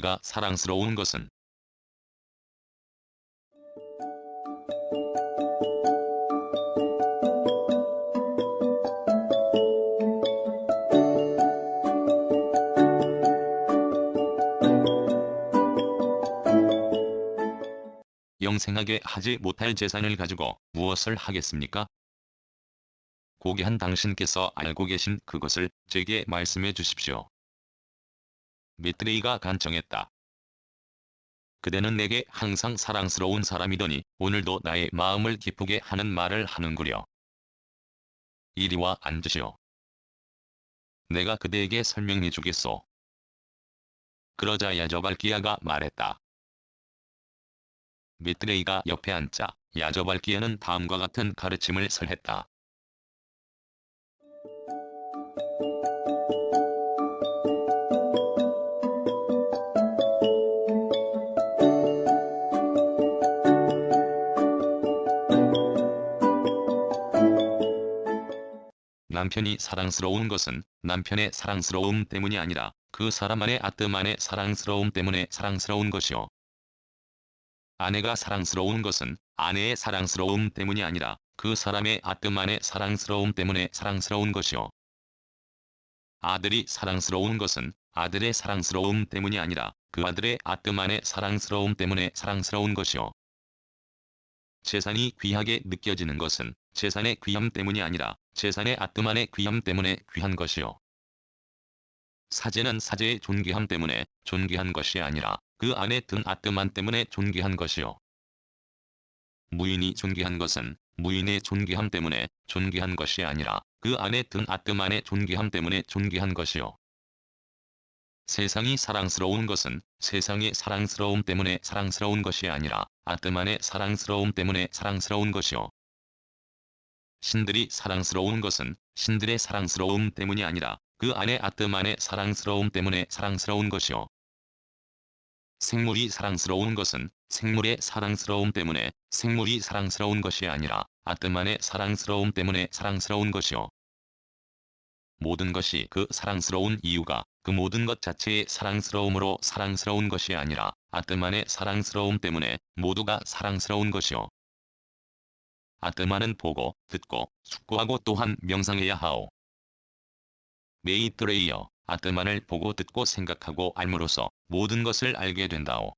그대가 사랑스러운 것은 영생하게 하지 못할 재산을 가지고 무엇을 하겠습니까? 고귀한 당신께서 알고 계신 그것을 제게 말씀해 주십시오. 미트레이가 간청했다. 그대는 내게 항상 사랑스러운 사람이더니 오늘도 나의 마음을 기쁘게 하는 말을 하는구려. 이리와 앉으시오. 내가 그대에게 설명해 주겠소. 그러자 야저발기야가 말했다. 미트레이가 옆에 앉자 야저발기야는 다음과 같은 가르침을 설했다. 남편이 사랑스러운 것은 남편의 사랑스러움 때문이 아니라 그 사람 안의 아뜸 안의 사랑스러움 때문에 사랑스러운 것이요. 아내가 사랑스러운 것은 아내의 사랑스러움 때문이 아니라 그 사람의 아뜸 안의 사랑스러움 때문에 사랑스러운 것이요. 아들이 사랑스러운 것은 아들의 사랑스러움 때문이 아니라 그 아들의 아뜸 안의 사랑스러움 때문에 사랑스러운 것이요. 재산이 귀하게 느껴지는 것은 재산의 귀함 때문이 아니라 재산의 아뜸안의 귀함 때문에 귀한 것이요. 사제는 사제의 존귀함 때문에 존귀한 것이 아니라 그 안에 든 아뜸안 때문에 존귀한 것이요. 무인이 존귀한 것은 무인의 존귀함 때문에 존귀한 것이 아니라 그 안에 든 아뜸안의 존귀함 때문에 존귀한 것이요. 세상이 사랑스러운 것은 세상의 사랑스러움 때문에 사랑스러운 것이 아니라 아뜸안의 사랑스러움 때문에 사랑스러운 것이요. 신들이 사랑스러운 것은 신들의 사랑스러움 때문이 아니라 그 안에 아뜸 안의 사랑스러움 때문에 사랑스러운 것이요. 생물이 사랑스러운 것은 생물의 사랑스러움 때문에 생물이 사랑스러운 것이 아니라 아뜸 안의 사랑스러움 때문에 사랑스러운 것이요. 모든 것이 그 사랑스러운 이유가 그 모든 것 자체의 사랑스러움으로 사랑스러운 것이 아니라 아뜸 안의 사랑스러움 때문에 모두가 사랑스러운 것이요. 아뜸하는 보고, 듣고, 숙고하고 또한 명상해야 하오. 메이트레이어, 아뜸만을 보고 듣고 생각하고 알므로써 모든 것을 알게 된다오.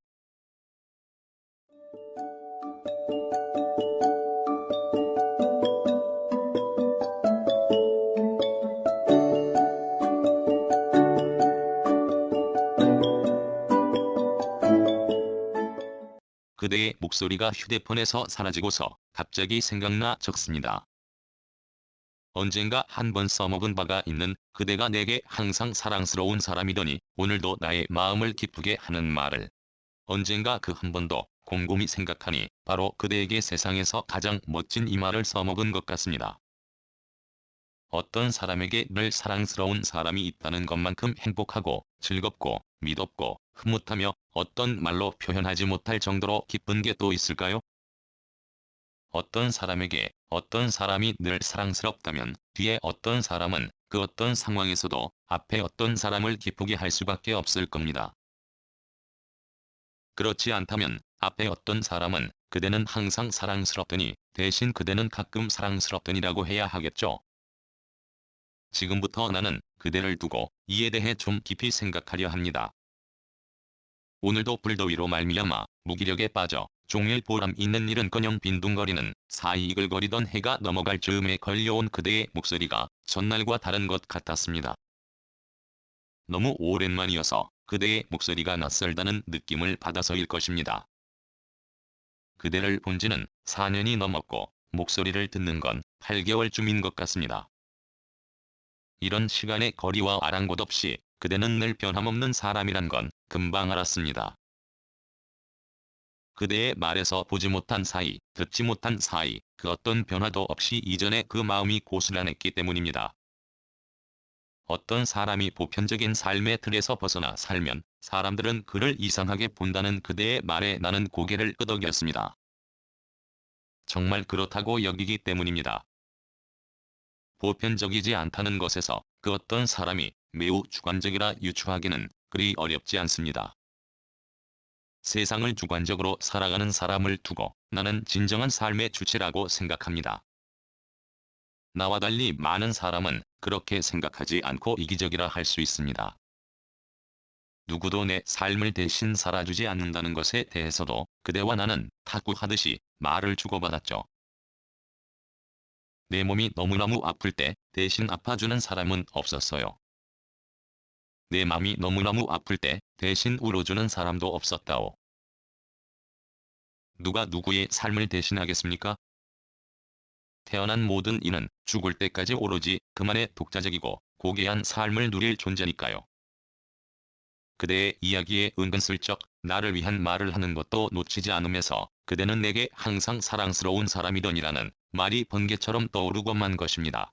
그대의 목소리가 휴대폰에서 사라지고서 갑자기 생각나 적습니다. 언젠가 한 번 써먹은 바가 있는 그대가 내게 항상 사랑스러운 사람이더니 오늘도 나의 마음을 기쁘게 하는 말을 언젠가 그 한 번도 곰곰이 생각하니 바로 그대에게 세상에서 가장 멋진 이 말을 써먹은 것 같습니다. 어떤 사람에게 늘 사랑스러운 사람이 있다는 것만큼 행복하고 즐겁고 믿었고 흐뭇하며 어떤 말로 표현하지 못할 정도로 기쁜 게 또 있을까요? 어떤 사람에게 어떤 사람이 늘 사랑스럽다면 뒤에 어떤 사람은 그 어떤 상황에서도 앞에 어떤 사람을 기쁘게 할 수밖에 없을 겁니다. 그렇지 않다면 앞에 어떤 사람은 그대는 항상 사랑스럽더니 대신 그대는 가끔 사랑스럽더니라고 해야 하겠죠. 지금부터 나는 그대를 두고 이에 대해 좀 깊이 생각하려 합니다. 오늘도 불더위로 말미암아 무기력에 빠져 종일 보람 있는 일은커녕 빈둥거리는 사이 이글거리던 해가 넘어갈 즈음에 걸려온 그대의 목소리가 전날과 다른 것 같았습니다. 너무 오랜만이어서 그대의 목소리가 낯설다는 느낌을 받아서일 것입니다. 그대를 본 지는 4년이 넘었고 목소리를 듣는 건 8개월쯤인 것 같습니다. 이런 시간의 거리와 아랑곳 없이 그대는 늘 변함없는 사람이란 건 금방 알았습니다. 그대의 말에서 보지 못한 사이, 듣지 못한 사이, 그 어떤 변화도 없이 이전에 그 마음이 고스란했기 때문입니다. 어떤 사람이 보편적인 삶의 틀에서 벗어나 살면 사람들은 그를 이상하게 본다는 그대의 말에 나는 고개를 끄덕였습니다. 정말 그렇다고 여기기 때문입니다. 보편적이지 않다는 것에서 그 어떤 사람이 매우 주관적이라 유추하기는 그리 어렵지 않습니다. 세상을 주관적으로 살아가는 사람을 두고 나는 진정한 삶의 주체라고 생각합니다. 나와 달리 많은 사람은 그렇게 생각하지 않고 이기적이라 할 수 있습니다. 누구도 내 삶을 대신 살아주지 않는다는 것에 대해서도 그대와 나는 탁구하듯이 말을 주고받았죠. 내 몸이 너무너무 아플 때 대신 아파주는 사람은 없었어요. 내 마음이 너무너무 아플 때 대신 울어주는 사람도 없었다오. 누가 누구의 삶을 대신하겠습니까? 태어난 모든 이는 죽을 때까지 오로지 그만의 독자적이고 고귀한 삶을 누릴 존재니까요. 그대의 이야기에 은근슬쩍 나를 위한 말을 하는 것도 놓치지 않으면서 그대는 내게 항상 사랑스러운 사람이더니라는 말이 번개처럼 떠오르고만 것입니다.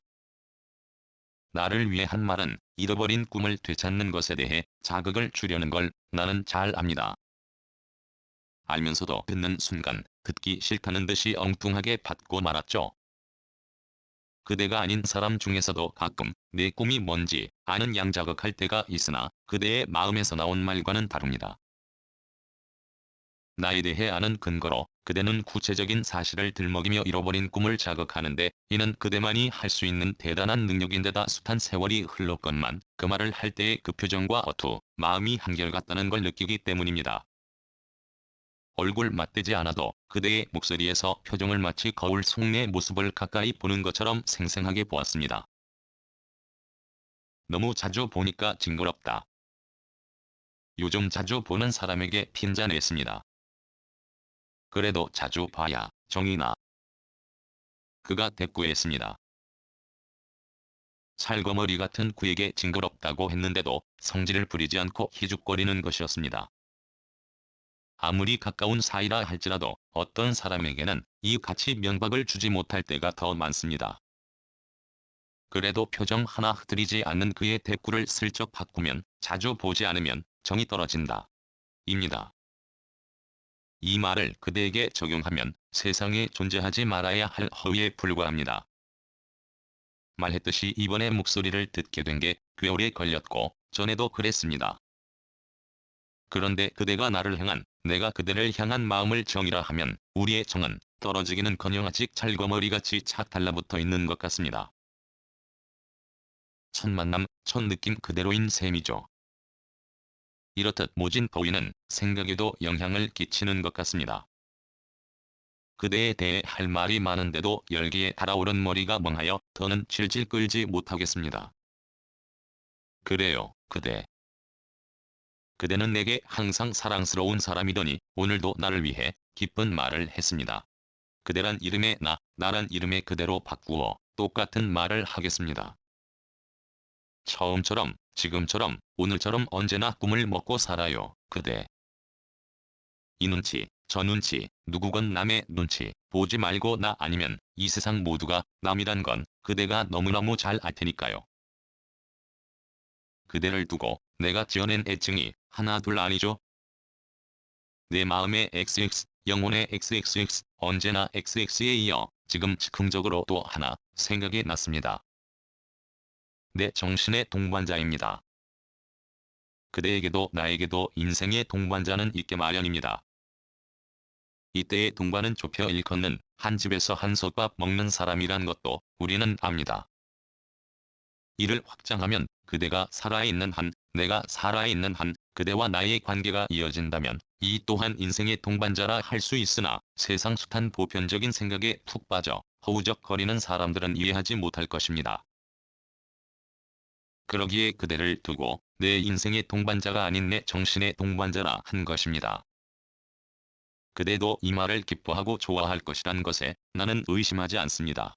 나를 위해 한 말은 잃어버린 꿈을 되찾는 것에 대해 자극을 주려는 걸 나는 잘 압니다. 알면서도 듣는 순간 듣기 싫다는 듯이 엉뚱하게 받고 말았죠. 그대가 아닌 사람 중에서도 가끔 내 꿈이 뭔지 아는 양 자극할 때가 있으나 그대의 마음에서 나온 말과는 다릅니다. 나에 대해 아는 근거로 그대는 구체적인 사실을 들먹이며 잃어버린 꿈을 자극하는데 이는 그대만이 할 수 있는 대단한 능력인데다 숱한 세월이 흘렀건만 그 말을 할 때의 그 표정과 어투, 마음이 한결같다는 걸 느끼기 때문입니다. 얼굴 맞대지 않아도 그대의 목소리에서 표정을 마치 거울 속내 모습을 가까이 보는 것처럼 생생하게 보았습니다. 너무 자주 보니까 징그럽다. 요즘 자주 보는 사람에게 핀잔했습니다. 그래도 자주 봐야 정이 나. 그가 대꾸했습니다. 살거머리 같은 그에게 징그럽다고 했는데도 성질을 부리지 않고 희죽거리는 것이었습니다. 아무리 가까운 사이라 할지라도 어떤 사람에게는 이 같이 면박을 주지 못할 때가 더 많습니다. 그래도 표정 하나 흐트리지 않는 그의 대꾸를 슬쩍 바꾸면 자주 보지 않으면 정이 떨어진다. 입니다. 이 말을 그대에게 적용하면 세상에 존재하지 말아야 할 허위에 불과합니다. 말했듯이 이번에 목소리를 듣게 된 게 꽤 오래 걸렸고 전에도 그랬습니다. 그런데 그대가 나를 향한 내가 그대를 향한 마음을 정이라 하면 우리의 정은 떨어지기는커녕 아직 찰거머리같이 착 달라붙어 있는 것 같습니다. 첫 만남, 첫 느낌 그대로인 셈이죠. 이렇듯 모진 더위는 생각에도 영향을 끼치는 것 같습니다. 그대에 대해 할 말이 많은데도 열기에 달아오른 머리가 멍하여 더는 질질 끌지 못하겠습니다. 그래요, 그대. 그대는 내게 항상 사랑스러운 사람이더니 오늘도 나를 위해 기쁜 말을 했습니다. 그대란 이름의 나, 나란 이름의 그대로 바꾸어 똑같은 말을 하겠습니다. 처음처럼, 지금처럼, 오늘처럼 언제나 꿈을 먹고 살아요, 그대. 이 눈치, 저 눈치, 누구건 남의 눈치, 보지 말고 나 아니면 이 세상 모두가 남이란 건 그대가 너무너무 잘 알 테니까요. 그대를 두고 내가 지어낸 애증이 하나 둘 아니죠? 내 마음의 XX, 영혼의 XXX, 언제나 XX에 이어 지금 즉흥적으로 또 하나 생각이 났습니다. 내 정신의 동반자입니다. 그대에게도 나에게도 인생의 동반자는 있게 마련입니다. 이때의 동반은 좁혀 일컫는 한 집에서 한솥밥 먹는 사람이란 것도 우리는 압니다. 이를 확장하면 그대가 살아있는 한, 내가 살아있는 한, 그대와 나의 관계가 이어진다면 이 또한 인생의 동반자라 할 수 있으나 세상 숱한 보편적인 생각에 푹 빠져 허우적거리는 사람들은 이해하지 못할 것입니다. 그러기에 그대를 두고 내 인생의 동반자가 아닌 내 정신의 동반자라 한 것입니다. 그대도 이 말을 기뻐하고 좋아할 것이란 것에 나는 의심하지 않습니다.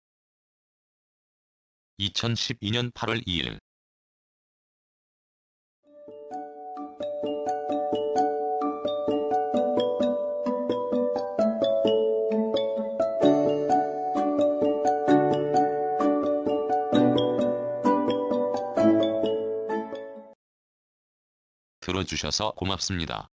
2012년 8월 2일 들어주셔서 고맙습니다.